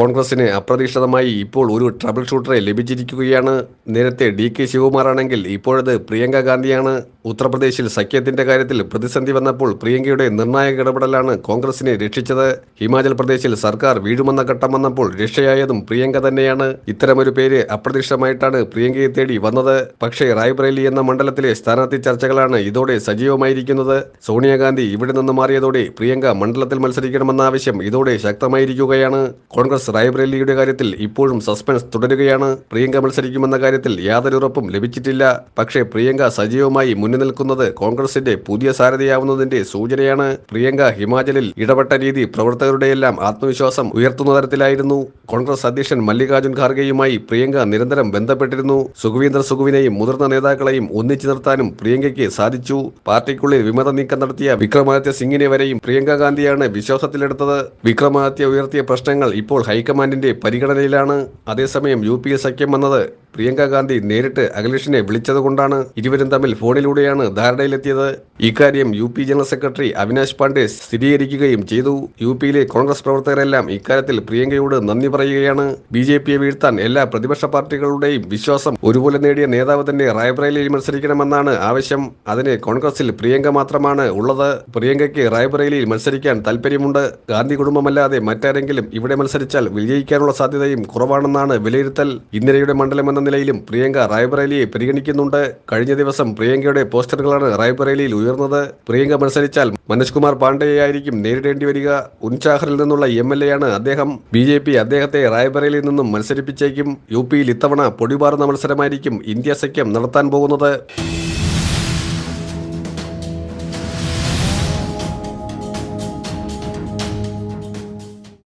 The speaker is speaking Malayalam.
കോൺഗ്രസിന് അപ്രതീക്ഷിതമായി ഇപ്പോൾ ഒരു ട്രബിൾ ഷൂട്ടറെ ലഭിച്ചിരിക്കുകയാണ്. നേരത്തെ ഡി കെ ശിവകുമാറാണെങ്കിൽ ഇപ്പോഴത് പ്രിയങ്ക ഗാന്ധിയാണ്. ഉത്തർപ്രദേശിൽ സഖ്യത്തിന്റെ കാര്യത്തിൽ പ്രതിസന്ധി വന്നപ്പോൾ പ്രിയങ്കയുടെ നിർണായക ഇടപെടലാണ് കോൺഗ്രസിനെ രക്ഷിച്ചത്. ഹിമാചൽ പ്രദേശിൽ സർക്കാർ വീഴുമെന്ന ഘട്ടം വന്നപ്പോൾ രക്ഷയായതും പ്രിയങ്ക തന്നെയാണ്. ഇത്തരമൊരു പേര് അപ്രതീക്ഷിതമായിട്ടാണ് പ്രിയങ്കയെ തേടി വന്നത്. പക്ഷേ റായ്ബ്രേലി എന്ന മണ്ഡലത്തിലെ സ്ഥാനാർത്ഥി ചർച്ചകളാണ് ഇതോടെ സജീവമായിരിക്കുന്നത്. സോണിയാഗാന്ധി ഇവിടെ നിന്ന് മാറിയതോടെ പ്രിയങ്ക മണ്ഡലത്തിൽ മത്സരിക്കണമെന്ന ആവശ്യം ഇതോടെ ശക്തമായിരിക്കുകയാണ്. കോൺഗ്രസ് റായ്ബറേലിയുടെ കാര്യത്തിൽ ഇപ്പോഴും സസ്പെൻസ് തുടരുകയാണ്. പ്രിയങ്ക മത്സരിക്കുമെന്ന കാര്യത്തിൽ യാതൊരു ഉറപ്പും ലഭിച്ചിട്ടില്ല. പക്ഷേ പ്രിയങ്ക സജീവമായി മുന്നിൽ നിൽക്കുന്നത് കോൺഗ്രസിന്റെ പുതിയ സാരഥിയാവുന്നതിന്റെ സൂചനയാണ്. പ്രിയങ്ക ഹിമാചലിൽ ഇടപെട്ട രീതി പ്രവർത്തകരുടെയെല്ലാം ആത്മവിശ്വാസം ഉയർത്തുന്ന തരത്തിലായിരുന്നു. കോൺഗ്രസ് അധ്യക്ഷൻ മല്ലികാർജുൻ ഖാർഗെയുമായി പ്രിയങ്ക നിരന്തരം ബന്ധപ്പെട്ടിരുന്നു. സുഖവീന്ദർ സുഖുവിനെയും മുതിർന്ന നേതാക്കളെയും ഒന്നിച്ചു നിർത്താനും പ്രിയങ്കയ്ക്ക് സാധിച്ചു. പാർട്ടിക്കുള്ളിൽ വിമത നീക്കം നടത്തിയ വിക്രമാദിത്യ സിംഗിനെ വരെയും പ്രിയങ്ക ഗാന്ധിയാണ് വിശ്വാസത്തിലെടുത്തത്. വിക്രമാദിത്യ ഉയർത്തിയ പ്രശ്നങ്ങൾ ഇപ്പോൾ ഹൈക്കമാൻഡിന്റെ പരിഗണനയിലാണ് അതേസമയം യു പി എ സഖ്യം വന്നത്. പ്രിയങ്ക ഗാന്ധി നേരിട്ട് അഖിലേഷിനെ വിളിച്ചതുകൊണ്ടാണ് ഇരുവരും തമ്മിൽ ഫോണിലൂടെയാണ് ധാരണയിലെത്തിയത്. ഇക്കാര്യം U P general secretary Avinash Pandey സ്ഥിരീകരിക്കുകയും ചെയ്തു. യു പിയിലെ കോൺഗ്രസ് പ്രവർത്തകരെല്ലാം ഇക്കാര്യത്തിൽ പ്രിയങ്കയോട് നന്ദി പറയുകയാണ്. ബി ജെ പിയെ വീഴ്ത്താൻ എല്ലാ പ്രതിപക്ഷ പാർട്ടികളുടെയും വിശ്വാസം ഒരുപോലെ നേടിയ നേതാവ് തന്നെ റായ്ബറേലിയിൽ മത്സരിക്കണമെന്നാണ് ആവശ്യം. അതിന് കോൺഗ്രസിൽ പ്രിയങ്ക മാത്രമാണ് ഉള്ളത്. പ്രിയങ്കയ്ക്ക് റായ്ബറേലിയിൽ മത്സരിക്കാൻ താല്പര്യമുണ്ട് ഗാന്ധി കുടുംബമല്ലാതെ മറ്റാരെങ്കിലും ഇവിടെ മത്സരിച്ചാൽ വിജയിക്കാനുള്ള സാധ്യതയും കുറവാണെന്നാണ് വിലയിരുത്തൽ. ഇന്ദിരയുടെ മണ്ഡലം എന്ന നിലയിലും പ്രിയങ്ക റായ്ബറേലിയെ പരിഗണിക്കുന്നുണ്ട്. കഴിഞ്ഞ ദിവസം പ്രിയങ്കയുടെ പോസ്റ്ററുകളാണ് റായ്ബറേലിയിൽ ഉയർന്നത്. പ്രിയങ്ക മത്സരിച്ചാൽ മനോജ് കുമാർ പാണ്ഡെയായിരിക്കും നേരിടേണ്ടി വരിക. ഉൻചാഹറിൽ നിന്നുള്ള എം എൽ എ ആണ് അദ്ദേഹം. ബി ജെ പി അദ്ദേഹത്തെ റായ്ബറേലിയിൽ നിന്നും മത്സരിപ്പിച്ചേക്കും. യു പിയിൽ ഇത്തവണ പൊടിപാറുന്ന മത്സരമായിരിക്കും ഇന്ത്യ സഖ്യം നടത്താൻ പോകുന്നത്.